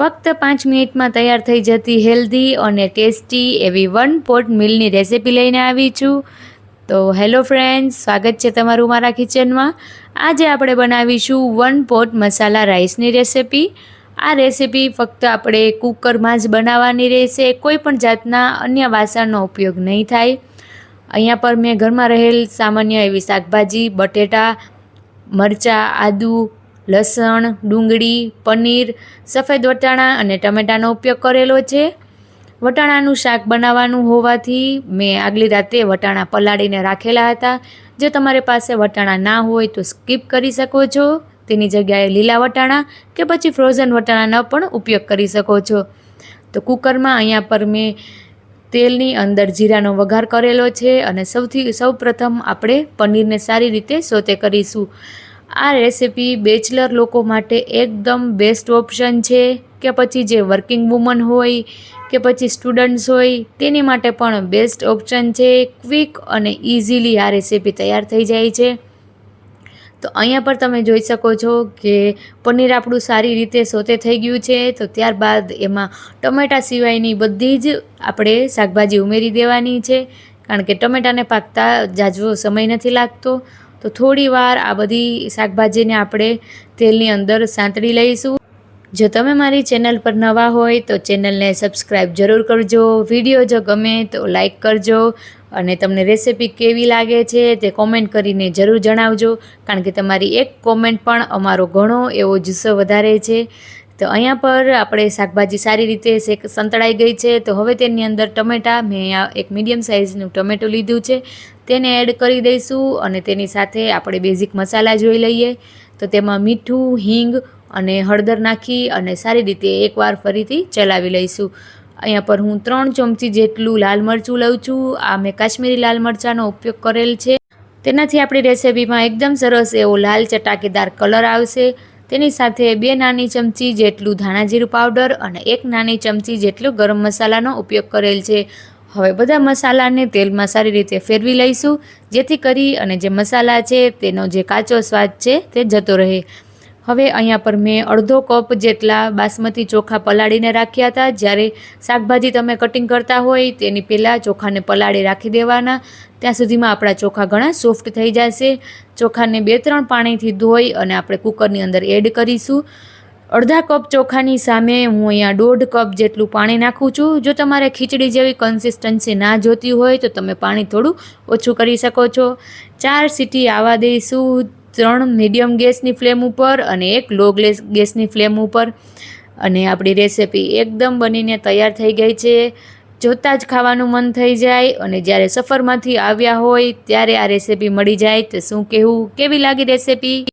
ફક્ત પાંચ મિનિટમાં તૈયાર થઈ જતી હેલ્ધી અને ટેસ્ટી એવી વન પોટ મિલની રેસિપી લઈને આવી છું. તો હેલો ફ્રેન્ડ્સ, સ્વાગત છે તમારું મારા કિચનમાં. આજે આપણે બનાવીશું વન પોટ મસાલા રાઈસની રેસિપી. આ રેસિપી ફક્ત આપણે કુકરમાં જ બનાવવાની રહેશે, કોઈ પણ જાતના અન્ય વાસણનો ઉપયોગ નહીં થાય. અહીંયા પર મેં ઘરમાં રહેલ સામાન્ય એવી શાકભાજી, બટેટા, મરચાં, આદુ લસણ, ડુંગળી, પનીર, સફેદ વટાણા અને ટમેટાનો ઉપયોગ કરેલો છે. વટાણાનું શાક બનાવવાનું હોવાથી મેં આગલી રાતે વટાણા પલાળીને રાખેલા હતા. જો તમારી પાસે વટાણા ના હોય તો સ્કીપ કરી શકો છો. તેની જગ્યાએ લીલા વટાણા કે પછી ફ્રોઝન વટાણાનો પણ ઉપયોગ કરી શકો છો. તો કુકરમાં અહીંયા પર મેં તેલની અંદર જીરાનો વઘાર કરેલો છે અને સૌથી સૌ પ્રથમ આપણે પનીરને સારી રીતે સોતે કરીશું. આ રેસિપી બેચલર લોકો માટે એકદમ બેસ્ટ ઓપ્શન છે કે પછી જે વર્કિંગ વુમન હોય કે પછી સ્ટુડન્ટ્સ હોય તેની માટે પણ બેસ્ટ ઓપ્શન છે. ક્વિક અને ઇઝીલી આ રેસીપી તૈયાર થઈ જાય છે. તો અહીંયા પર તમે જોઈ શકો છો કે પનીર આપણું સારી રીતે સોતે થઈ ગયું છે. તો ત્યારબાદ એમાં ટમેટા સિવાયની બધી જ આપણે શાકભાજી ઉમેરી દેવાની છે. કારણ કે ટમેટાને પાકતા જાજવો સમય નથી લાગતો. તો થોડી વાર આ બધી શાકભાજીને આપણે તેલની અંદર સાંતળી લઈશું. જો તમે મારી ચેનલ પર નવા હોય તો ચેનલને સબસ્ક્રાઈબ જરૂર કરજો. વીડિયો જો ગમે તો લાઈક કરજો અને તમને રેસિપી કેવી લાગે છે તે કોમેન્ટ કરીને જરૂર જણાવજો. કારણ કે તમારી એક કોમેન્ટ પણ અમારો ઘણો એવો જુસ્સો વધારે છે. તો અહીંયા પર આપણે શાકભાજી સારી રીતે શેક સંતળાઈ ગઈ છે. તો હવે તેની અંદર ટમેટાં મેં એક મીડિયમ સાઇઝનું ટમેટું લીધું છે. તેને એડ કરી દઈશું અને તેની સાથે આપણે બેઝિક મસાલા જોઈ લઈએ. તો તેમાં મીઠું, હિંગ અને હળદર નાખી અને સારી રીતે એકવાર ફરીથી ચલાવી લઈશું. અહીંયા પર હું ત્રણ ચમચી જેટલું લાલ મરચું લઉં છું. આ મેં કાશ્મીરી લાલ મરચાંનો ઉપયોગ કરેલ છે. તેનાથી આપણી રેસિપીમાં એકદમ સરસ એવો લાલ ચટાકેદાર કલર આવશે. તેની સાથે બે નાની ચમચી જેટલું ધાણા જીરું પાવડર અને એક નાની ચમચી જેટલું ગરમ મસાલાનો ઉપયોગ કરેલ છે. હવે બધા મસાલાને તેલમાં સારી રીતે ફેરવી લઈશું, જેથી કરી અને જે મસાલા છે તેનો જે કાચો સ્વાદ છે તે જતો રહે. હવે અહીંયા પર મેં અડધો કપ જેટલા બાસમતી ચોખા પલાળીને રાખ્યા હતા. જ્યારે શાકભાજી તમે કટિંગ કરતા હોય તેની પહેલાં ચોખાને પલાળી રાખી દેવાના. ત્યાં સુધીમાં આપણા ચોખા ઘણા સોફ્ટ થઈ જશે. ચોખાને બે ત્રણ પાણીથી ધોઈ અને આપણે કુકરની અંદર એડ કરીશું. અડધા કપ ચોખાની સામે હું અહીંયા દોઢ કપ જેટલું પાણી નાખું છું. જો તમારે ખીચડી જેવી કન્સિસ્ટન્સી ના જોતી હોય તો તમે પાણી થોડું ઓછું કરી શકો છો. ચાર સીટી આવવા દઈશું ત્રણ મીડિયમ ગેસની ફ્લેમ ઉપર અને એક લો ગેસ ગેસની ફ્લેમ ઉપર. અને આપણી રેસિપી એકદમ બનીને તૈયાર થઈ ગઈ છે. જોતાં જ ખાવાનું મન થઈ જાય અને જ્યારે સફરમાંથી આવ્યા હોય ત્યારે આ રેસિપી મળી જાય તો શું કહેવું? કેવી લાગી રેસિપી